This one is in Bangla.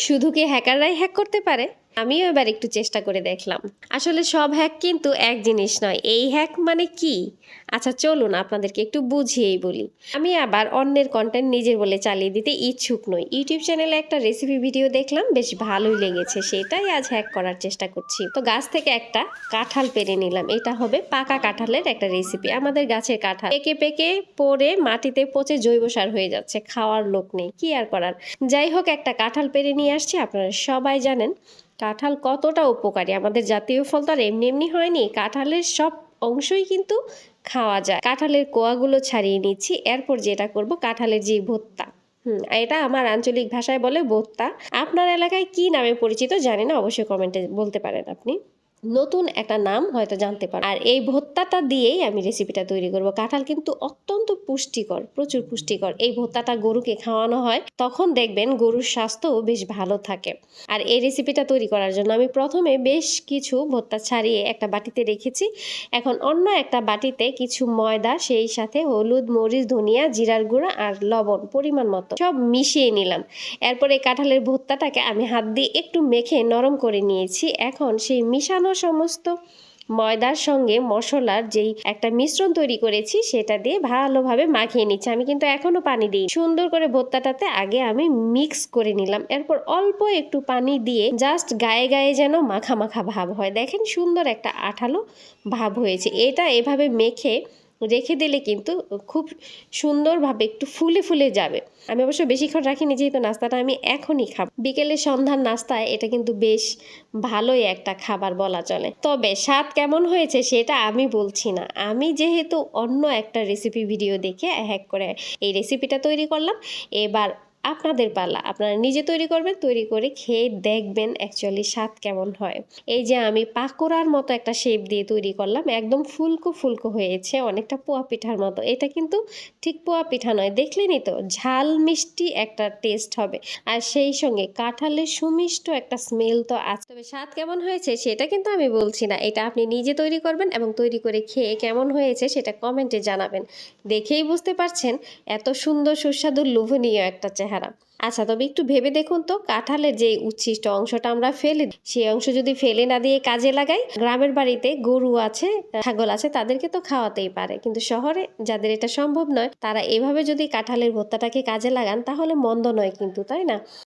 শুধু কি হ্যাকাররাই হ্যাক করতে পারে? আমিও এবার একটু চেষ্টা করে দেখলাম। আসলে সব হ্যাক কিন্তু এক জিনিস নয়, এই হ্যাক মানে কি? আচ্ছা চলুন আপনাদেরকে একটু বুঝিয়েই বলি। আমি আবার অন্যের কন্টেন্ট নিজের বলে চালিয়ে দিতে ইচ্ছুক নই। ইউটিউব চ্যানেলে একটা রেসিপি ভিডিও দেখলাম, বেশ ভালোই লেগেছে। সেটাই আজ হ্যাক করার চেষ্টা করছি। তো গাছ থেকে একটা কাঁঠাল পেরে নিলাম। এটা হবে পাকা কাঁঠালের একটা রেসিপি আমাদের গাছের কাঁঠাল পেকে পেকে পরে মাটিতে পচে জৈব সার হয়ে যাচ্ছে। খাওয়ার লোক নেই, কি আর করার? যাই হোক, একটা কাঁঠাল পেরে নিয়ে আসছি। আপনারা সবাই জানেন কাঁঠাল কতটা উপকারী? আমাদের জাতীয় ফল তো আর এমনি এমনি হয়নি। কাঁঠালের সব অংশই কিন্তু খাওয়া যায়। কাঁঠালের কোয়াগুলো ছাড়িয়ে নিচ্ছি। এরপর যেটা করব, কাঁঠালের যে ভত্তা হুম এটা আমার আঞ্চলিক ভাষায় বলে ভত্তা আপনার এলাকায় কি নামে পরিচিত জানি না, অবশ্যই কমেন্টে বলতে পারেন আপনি। নতুন একটা নাম হয়তো জানতে পারেন আর এই ভর্তাটা দিয়েই আমি রেসিপিটা তৈরি করব। কাঁঠাল কিন্তু অত্যন্ত পুষ্টিকর, প্রচুর পুষ্টিকর। এই ভর্তাটা গরুকে খাওয়ানো হয়, তখন দেখবেন গরুর স্বাস্থ্যও বেশ ভালো থাকে। আর এই রেসিপিটা তৈরি করার জন্য আমি প্রথমে বেশ কিছু ভর্তা ছাড়িয়ে একটা বাটিতে রেখেছি। এখন অন্য একটা বাটিতে কিছু ময়দা, সেই সাথে হলুদ, মরিচ, ধনিয়া, জিরার গুঁড়া আর লবণ পরিমাণ মতো সব মিশিয়ে নিলাম। এরপরে কাঁঠালের ভর্তাটাকে আমি হাত দিয়ে একটু মেখে নরম করে নিয়েছি। এখন সেই মিশানো সমস্ত ময়দার সঙ্গে মশলার যেই একটা মিশ্রণ তৈরি করেছি, সেটা দিয়ে ভালোভাবে মাখিয়ে নিচ্ছি। আমি কিন্তু এখনও পানি দিই সুন্দর করে ভর্তাটাতে আগে আমি মিক্স করে নিলাম। এরপর অল্প একটু পানি দিয়ে জাস্ট গায়ে গায়ে যেন মাখা মাখা ভাব হয়। দেখেন সুন্দর একটা আঠালো ভাব হয়েছে। এটা এভাবে মেখে রেখে দিলে কিন্তু খুব সুন্দরভাবে একটু ফুলে ফুলে যাবে। আমি অবশ্য বেশিক্ষণ রাখিনি, যেহেতু নাস্তাটা আমি এখনই খাব। বিকেলে সন্ধ্যার নাস্তায় এটা কিন্তু বেশ ভালোই একটা খাবার বলা চলে। তবে স্বাদ কেমন হয়েছে সেটা আমি বলছি না। আমি যেহেতু অন্য একটা রেসিপি ভিডিও দেখে হ্যাক করে এই রেসিপিটা তৈরি করলাম। এবার আপনাদের পালা। আপনারা নিজে তৈরি করবেন, তৈরি করে খেয়ে দেখবেন অ্যাকচুয়ালি স্বাদ কেমন হয়। এই যে আমি পাকোড়ার মতো একটা শেপ দিয়ে তৈরি করলাম, একদম ফুলকো ফুলকো হয়েছে, অনেকটা পোয়া পিঠার মতো। এটা কিন্তু ঠিক পোয়া পিঠা নয়, দেখলেনই তো, ঝাল মিষ্টি একটা টেস্ট হবে। আর সেই সঙ্গে কাঁঠালের সুমিষ্ট একটা স্মেল তো আছে। তবে স্বাদ কেমন হয়েছে সেটা কিন্তু আমি বলছি না। এটা আপনি নিজে তৈরি করবেন এবং তৈরি করে খেয়ে কেমন হয়েছে সেটা কমেন্টে জানাবেন। দেখেই বুঝতে পারছেন, এত সুন্দর সুস্বাদু লোভনীয় একটা চেহারা। আচ্ছা তবে একটু ভেবে দেখুন তো কাঁঠালের যে উচ্ছিষ্ট অংশটা আমরা ফেলে সেই অংশ যদি ফেলে না দিয়ে কাজে লাগাই, গ্রামের বাড়িতে গরু আছে, ছাগল আছে, তাদেরকে তো খাওয়াতেই পারে। কিন্তু শহরে যাদের এটা সম্ভব নয়, তারা এভাবে যদি কাঁঠালের ভত্তাটাকে কাজে লাগান, তাহলে মন্দ নয় কিন্তু, তাই না?